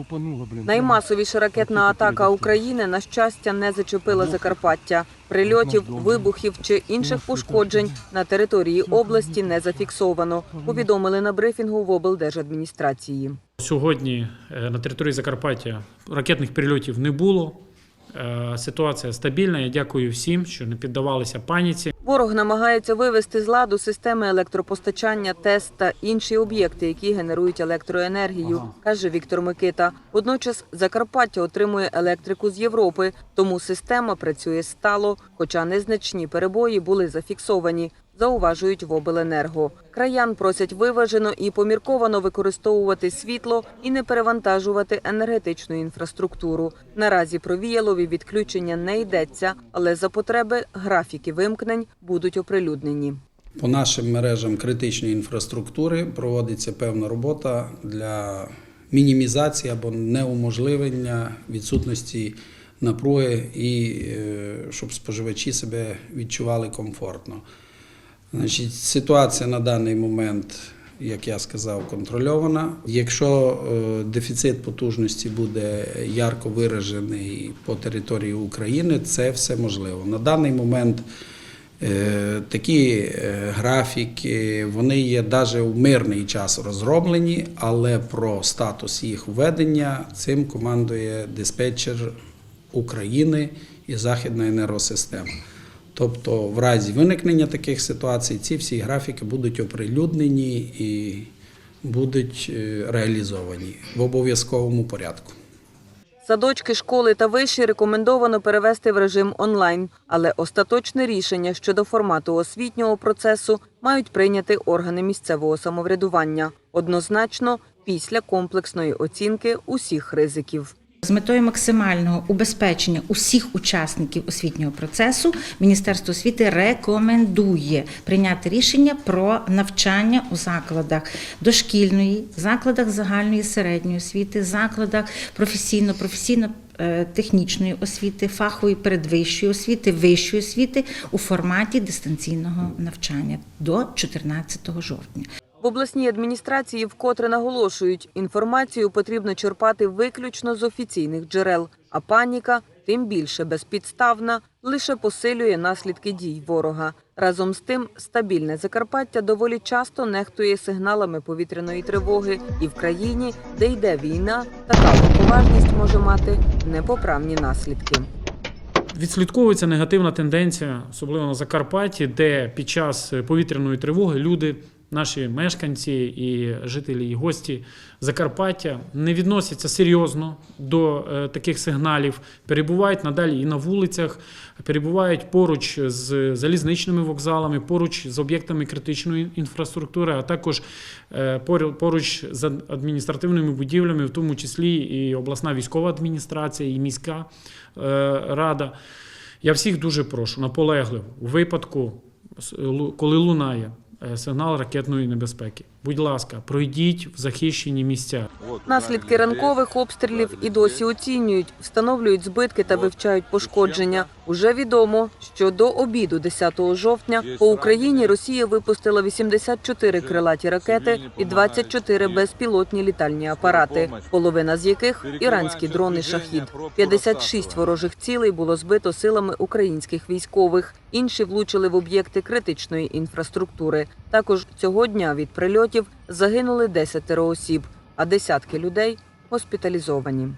лупануло, блін. Наймасовіша ракетна атака України, на щастя, не зачепила Закарпаття. Прильотів, вибухів чи інших пошкоджень на території області не зафіксовано. Повідомили на брифінгу в облдержадміністрації. Сьогодні е, на території Закарпаття ракетних прильотів не було. Е, Ситуація стабільна. Я дякую всім, що не піддавалися паніці. Ворог намагається вивести з ладу системи електропостачання, ТЕС та інші об'єкти, які генерують електроенергію, каже Віктор Микита. Водночас Закарпаття отримує електрику з Європи, тому система працює стало, хоча незначні перебої були зафіксовані. Зауважують в обленерго. Краян просять виважено і помірковано використовувати світло і не перевантажувати енергетичну інфраструктуру. Наразі про віялові відключення не йдеться, але за потреби графіки вимкнень будуть оприлюднені. По нашим мережам критичної інфраструктури проводиться певна робота для мінімізації або неуможливлення відсутності напруги і е, щоб споживачі себе відчували комфортно. Значить, ситуація на даний момент, як я сказав, контрольована. Якщо е, дефіцит потужності буде ярко виражений по території України, це все можливо. На даний момент Е, Такі е, графіки, вони є навіть у мирний час розроблені, але про статус їх введення цим командує диспетчер України і Західна енергосистема. Тобто, в разі виникнення таких ситуацій, ці всі графіки будуть оприлюднені і будуть е, реалізовані в обов'язковому порядку. Садочки, школи та виші рекомендовано перевести в режим онлайн, але остаточне рішення щодо формату освітнього процесу мають прийняти органи місцевого самоврядування однозначно після комплексної оцінки усіх ризиків. З метою максимального убезпечення усіх учасників освітнього процесу Міністерство освіти рекомендує прийняти рішення про навчання у закладах дошкільної, закладах загальної середньої освіти, закладах професійно, професійно. Технічної освіти, фахової передвищої освіти, вищої освіти у форматі дистанційного навчання до 14 жовтня. В обласній адміністрації вкотре наголошують, інформацію потрібно черпати виключно з офіційних джерел, а паніка, тим більше безпідставна, лише посилює наслідки дій ворога. Разом з тим, стабільне Закарпаття доволі часто нехтує сигналами повітряної тривоги, і в країні, де йде війна, така поважність може мати непоправні наслідки. Відслідковується негативна тенденція, особливо на Закарпатті, де під час повітряної тривоги люди, наші мешканці і жителі і гості Закарпаття не відносяться серйозно до е, таких сигналів, перебувають надалі і на вулицях, перебувають поруч з залізничними вокзалами, поруч з об'єктами критичної інфраструктури, а також е, поруч з адміністративними будівлями, в тому числі і обласна військова адміністрація, і міська е, рада. Я всіх дуже прошу наполегливо у випадку, коли лунає сигнал ракетної небезпеки. Будь ласка, пройдіть в захищені місця. Наслідки ранкових обстрілів і досі оцінюють, встановлюють збитки та вивчають пошкодження. Уже відомо, що до обіду 10 жовтня по Україні Росія випустила 84 крилаті ракети і 24 безпілотні літальні апарати, половина з яких іранські дрони «Шахід». 56 ворожих цілей було збито силами українських військових. Інші влучили в об'єкти критичної інфраструктури. Також цього дня від прильотів загинули 10 осіб, а десятки людей госпіталізовані.